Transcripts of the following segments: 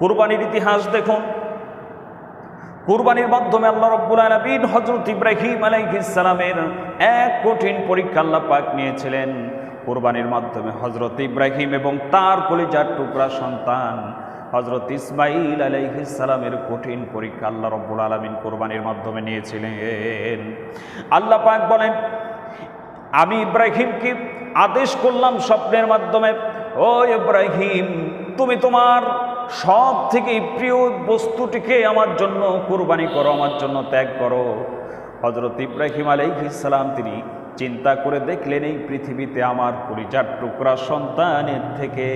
কুরবানির ইতিহাস দেখুন। কুরবানির মাধ্যমে আল্লাহ রব্বুল আলমিন হজরত ইব্রাহিম আলাইহিসালামের এক কঠিন পরীক্ষা আল্লাহ পাক নিয়েছিলেন। কুরবানির মাধ্যমে হজরত ইব্রাহিম এবং তার কলিজার টুকরা সন্তান হজরত ইসমাইল আলাইহিসালামের কঠিন পরীক্ষা আল্লাহ রব্বুল আলমিন কোরবানির মাধ্যমে নিয়েছিলেন। আল্লাহ পাক বলেন, আমি ইব্রাহিমকে আদেশ করলাম স্বপ্নের মাধ্যমে, ও ইব্রাহিম, তুমি তোমার সব থেকে প্রিয় বস্তুটিকে আমার জন্য কুরবানি করো, আমার জন্য ত্যাগ করো। হজরত ইব্রাহিম আলাইহিসালাম তিনি চিন্তা করে দেখলেন, এই পৃথিবীতে আমার পরিজার টুকরা সন্তানের থেকে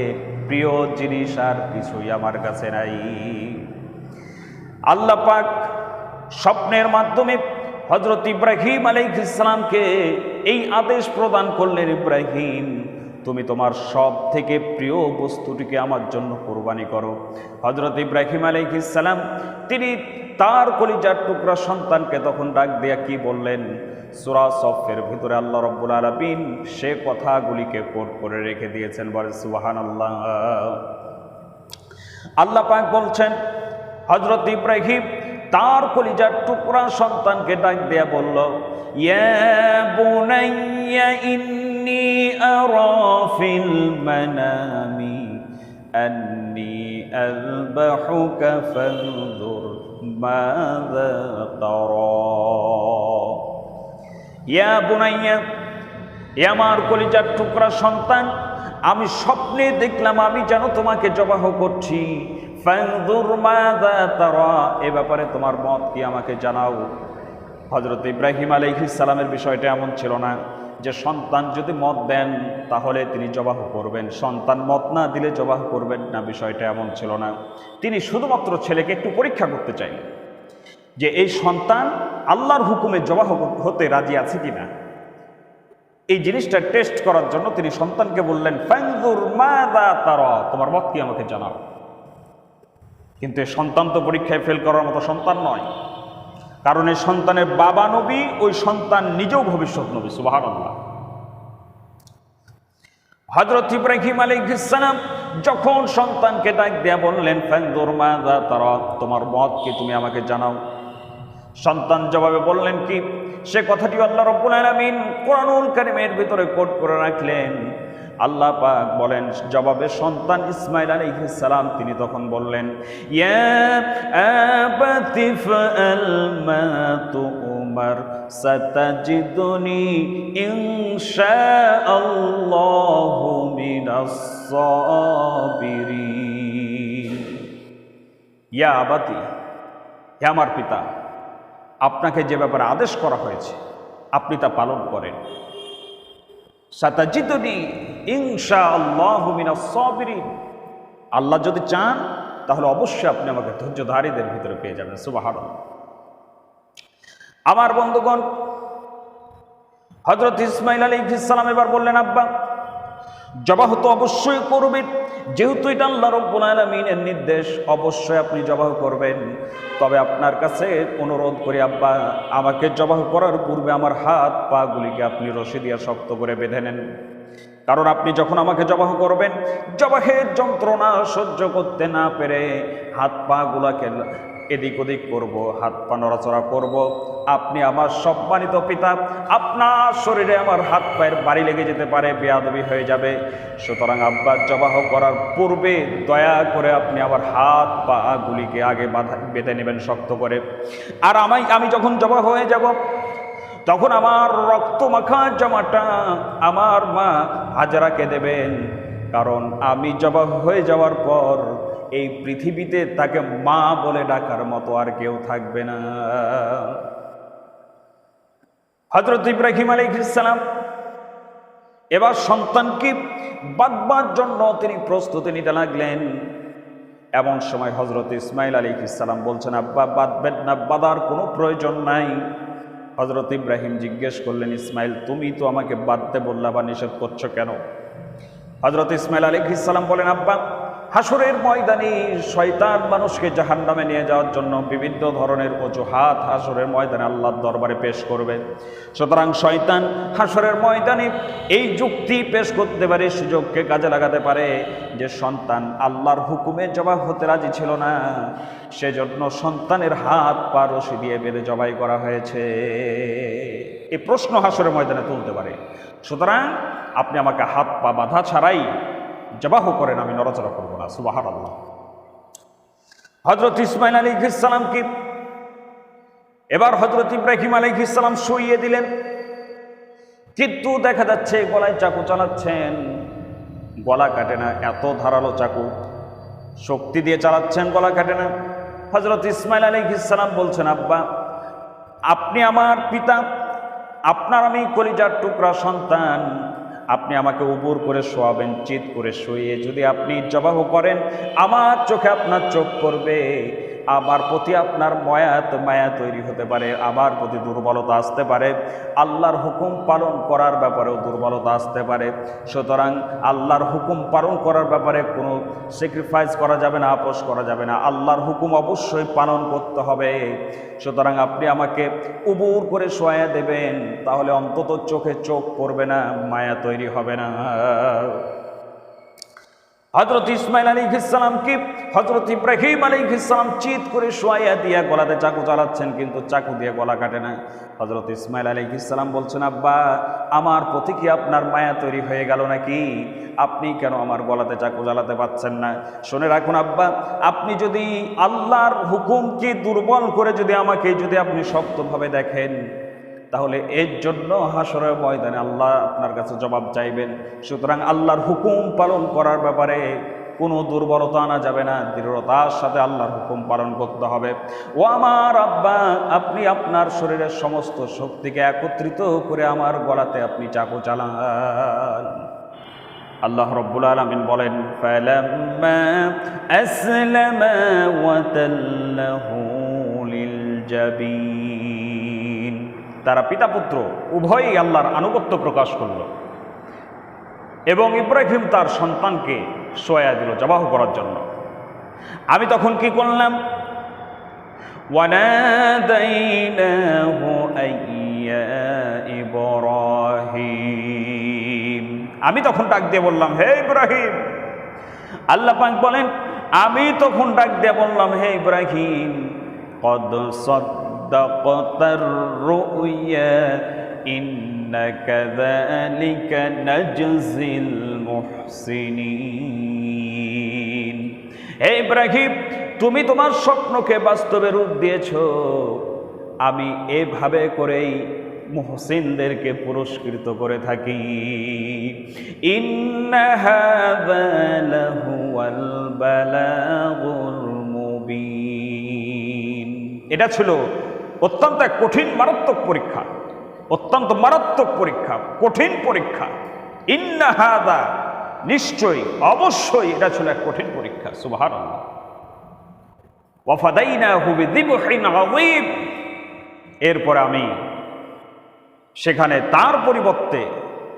প্রিয় জিনিস আর কিছুই আমার কাছে নাই। আল্লাহ পাক স্বপ্নের মাধ্যমে হজরত ইব্রাহিম আলাইহিসালামকে এই আদেশ প্রদান করলেন, ইব্রাহিম তুমি তোমার সব থেকে প্রিয় বস্তুটিকে আমার জন্য কোরবানি করো। হজরত ইব্রাহিম আলাইহিসালাম তিনি তার কলিজার টুকরা সন্তানকে তখন ডাক দিয়া কি বললেন? সুরা সফের ভিতরে আল্লাহ রব্বুল আলমিন সে কথাগুলিকে কোট করে রেখে দিয়েছেন বলে সুবাহান আল্লাহ আল্লাহ পাক বলছেন হজরত ইব্রাহিম তার কলিজার টুকরা সন্তানকে ডাক দেয়া বলল, ইয়া বুনাইয়া ইন্নি আরা ফিল মানামি আন্নি আযবাহুকা ফানজুর মাযা তারা ইয়া বুনাইয়া এ আমার কলিজার টুকরা সন্তান, আমি স্বপ্নে দেখলাম আমি যেন তোমাকে জবাহ করছি। এ ব্যাপারে তোমার মত কি আমাকে জানাও। হজরত ইব্রাহিম আলাইহিস সালামের বিষয়টা এমন ছিল না যে সন্তান যদি মত দেন, তাহলে তিনি জবাহ করবেন। সন্তান মত না দিলে জবাহ করবেন না, বিষয়টা এমন ছিল না। তিনি শুধুমাত্র ছেলেকে একটু পরীক্ষা করতে চাইলেন যে এই সন্তান আল্লাহর হুকুমে জবাহ হতে রাজি আছে কিনা। এই জিনিসটা টেস্ট করার জন্য তিনি সন্তানকে বললেন ফাইন্দুর মাদা তার তোমার মত কি আমাকে জানাও। কিন্তু সন্তান তো পরীক্ষায় ফেল করার মতো সন্তান নয়। কারণ এই সন্তানের বাবা নবী, ওই সন্তান নিজেও ভবিষ্যৎ নবী আল্লাহ হজরত ইব্রাহিম আলাইহিসসালাম যখন সন্তানকে ডাক দেয়া বললেন তোমার মত কি তুমি আমাকে জানাও? সন্তান জবাবে বললেন কি, সে কথাটি আল্লাহ রব্বুল আলামিন কোরআনুল কারিমের ভিতরে কোট করে রাখলেন। আল্লাহ পাক বলেন, জবাবে সন্তান ইসমাইল সালাম, তিনি তখন বললেন আবাতি, হে আমার পিতা, আপনাকে যে ব্যাপারে আদেশ করা হয়েছে, আপনি তা পালন করেন। সাতাজিদনি ইনশা আল্লাহ আল্লাহ যদি চান, তাহলে অবশ্যই আপনি আমাকে ধৈর্যধারীদের ভিতরে পেয়ে যাবেন সুবাহার আমার বন্ধুগণ হজরত ইসমাইল আলী ইসলাম এবার বললেন, আব্বা, জবাহ তো অবশ্যই করবেন যেহেতু এটা আল্লাহ রব্বুল আলমিনের নির্দেশ, অবশ্যই আপনি জবাহ করবেন। তবে আপনার কাছে অনুরোধ করি, আব্বা, আমাকে জবাহ করার পূর্বে আমার হাত পাগুলিকে আপনি রশি দিয়া শক্ত করে বেঁধে নেন। কারণ আপনি যখন আমাকে জবাহ করবেন, জবাহের যন্ত্রণা সহ্য করতে না পেরে হাত পা গুলাকে এদিক ওদিক করব, হাত পা নড়াচড়া করব। আপনি আমার সম্মানিত পিতা, আপনার শরীরে আমার হাত পায়ের বাড়ি লেগে যেতে পারে, বেয়াদবি হয়ে যাবে। সুতরাং আব্বার জবাহ করার পূর্বে দয়া করে আপনি আমার হাত পা গুলিকে আগে বাধা, বেঁধে নেবেন, শক্ত করে। আর আমায় আমি যখন জবাহ হয়ে যাব, তখন আমার রক্ত মাখা জামাটা আমার মা হাজারাকে দেবেন। কারণ আমি জবাব হয়ে যাওয়ার পর এই পৃথিবীতে তাকে মা বলে ডাকার মতো আর কেউ থাকবে না। হজরত ইব্রাহিম আলাইসালাম এবার সন্তানকে বাঁধবার জন্য তিনি প্রস্তুতি নিতে লাগলেন। এমন সময় হজরত ইসমাইল আলী ইসালাম বলছেন, আব্বা, বাঁধবেন না, বাঁধার কোনো প্রয়োজন নাই। হজরত ইব্রাহিম জিজ্ঞেস করলেন, ইসমাইল, তুমি তো আমাকে বাঁধতে বললা বা নিষেধ করছ কেন? হজরত ইসমাইল আলী ইসালাম বলেন, আব্বা হাসরের ময়দানে শয়তান মানুষকে জাহান্নামে নিয়ে যাওয়ার জন্য বিভিন্ন ধরনের অজুহাত হাসরের ময়দানে আল্লাহর দরবারে পেশ করবে। সুতরাং শয়তান হাসরের ময়দানে এই যুক্তি পেশ করতে পারে, সুযোগকে কাজে লাগাতে পারে যে সন্তান আল্লাহর হুকুমে জবাব হতে রাজি ছিল না। সেজন্য সন্তানের হাত পা রশি দিয়ে বেঁধে জবাই করা হয়েছে। এই প্রশ্ন হাসরের ময়দানে তুলতে পারে। সুতরাং আপনি আমাকে হাত পা বাঁধা ছাড়াই জবাহ করেন, আমি নড়াচড়া করব না সুবাহার আল্লাহ হজরত ইসমাইল আলী ইসালামকে এবার হজরত ইব্রাহিম আলী ইসালাম শুইয়ে দিলেন। কিন্তু দেখা যাচ্ছে গলায় চাকু চালাচ্ছেন, গলা কাটে না, এত ধারালো চাকু। শক্তি দিয়ে চালাচ্ছেন, গলা কাটে না। হজরত ইসমাইল আলী ইসালাম বলছেন, আব্বা, আপনি আমার পিতা, আপনার আমি কলিজার টুকরা সন্তান আপনি আমাকে উবুর করে শোয়াবেন, চিত করে শুয়ে। যদি আপনি জবাহ করেন, আমার চোখে আপনার চোখ পড়বে। আমার প্রতি আপনার ময়াত, মায়া তৈরি হতে পারে, আমার প্রতি দুর্বলতা আসতে পারে। আল্লাহর হুকুম পালন করার ব্যাপারেও দুর্বলতা আসতে পারে। সুতরাং আল্লাহর হুকুম পালন করার ব্যাপারে কোনো স্যাক্রিফাইস করা যাবে না, আপোষ করা যাবে না। আল্লাহর হুকুম অবশ্যই পালন করতে হবে। সুতরাং আপনি আমাকে উবুর করে শোয়া দেবেন, তাহলে অন্তত চোখে চোখ পড়বে না, মায়া তৈরি হবে না। হজরত ইসমাইল আলী ইসলাম কি? হজরত ইব্রাহিম আলী ইসলাম চিত করে শোয়াইয়া দিয়া গলাতে চাকু চালাচ্ছেন, কিন্তু চাকু দিয়ে গলা কাটে না। হজরত ইসমাইল আলী ইসলাম বলছেন, আব্বা, আমার প্রতি কি আপনার মায়া তৈরি হয়ে গেল নাকি? আপনি কেন আমার গলাতে চাকু জ্বালাতে পাচ্ছেন না? শুনে রাখুন, আব্বা, আপনি যদি আল্লাহর হুকুমকে দুর্বল করে যদি আমাকে, যদি আপনি শক্তভাবে দেখেন তাহলে এর জন্য হাসরের ময়দানে আল্লাহ আপনার কাছে জবাব চাইবেন। সুতরাং আল্লাহর হুকুম পালন করার ব্যাপারে কোনো দুর্বলতা আনা যাবে না, দৃঢ়তার সাথে আল্লাহর হুকুম পালন করতে হবে। ও আমার আব্বা, আপনি আপনার শরীরের সমস্ত শক্তিকে একত্রিত করে আমার গলাতে আপনি চাকু চালান। আল্লাহ রব্বুল আলমিন বলেন, ফালাম্মা তারা পিতাপুত্র উভয়ই আল্লাহর আনুগত্য প্রকাশ করল। এবং ইব্রাহিম তার সন্তানকে সোয়া দিল জবাহ করার জন্য। আমি তখন কি করলাম? আমি তখন ডাক দিয়ে বললাম, হে ইব্রাহিম। আল্লাহ পাক বলেন, আমি তখন ডাক দিয়ে বললাম, হে ইব্রাহিম পদ্ম صدقت الرؤيا إنا كذلك نجزي المحسنين হে ইব্রাহিম তুমি তোমার স্বপ্নকে বাস্তবে রূপ দিয়েছ আমি এভাবে করেই মুহসিনদেরকে পুরস্কৃত করে থাকি ইন্না হাযা লাহুয়াল বালাগুল মুবিন এটা ছিল অত্যন্ত এক কঠিন মারাত্মক পরীক্ষা, অত্যন্ত মারাত্মক পরীক্ষা, কঠিন পরীক্ষা। ইন্না হাদা, নিশ্চয়ই, অবশ্যই এটা ছিল এক কঠিন পরীক্ষা আযীম এরপরে আমি সেখানে তার পরিবর্তে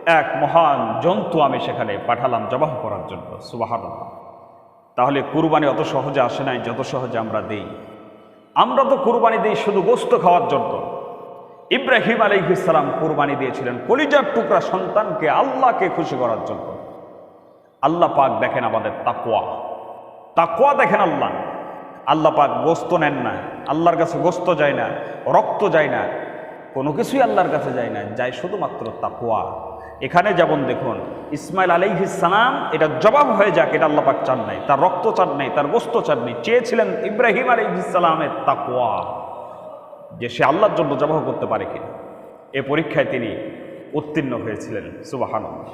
এক মহান জন্তু আমি সেখানে পাঠালাম জবাহ করার জন্য সুবাহান তাহলে কুরবানি অত সহজে আসে নাই, যত সহজে আমরা দেই। আমরা তো কুরবানি দিই শুধু গোস্ত খাওয়ার জন্য। ইব্রাহিম আলাইহিসালাম কুরবানি দিয়েছিলেন কলিজার টুকরা সন্তানকে আল্লাহকে খুশি করার জন্য। আল্লাহ পাক দেখেন আমাদের তাকুয়া তাকুয়া দেখেন আল্লাহ। আল্লাহ পাক গোস্ত নেন না, আল্লাহর কাছে গোস্ত যায় না, রক্ত যায় না, কোনো কিছুই আল্লাহর কাছে যায় না, যায় শুধুমাত্র তাকুয়া এখানে যেমন দেখুন, ইসমাইল সালাম এটা জবাব হয়ে যাক, এটা আল্লাপাক চান নাই, তার রক্ত চান নাই, তার গোস্ত চান নাই, চেয়েছিলেন ইব্রাহিম আলাইহিসালামের তাকুয়া যে সে আল্লাহর জন্য জবাব করতে পারে কি এ পরীক্ষায় তিনি উত্তীর্ণ হয়েছিলেন সুবাহান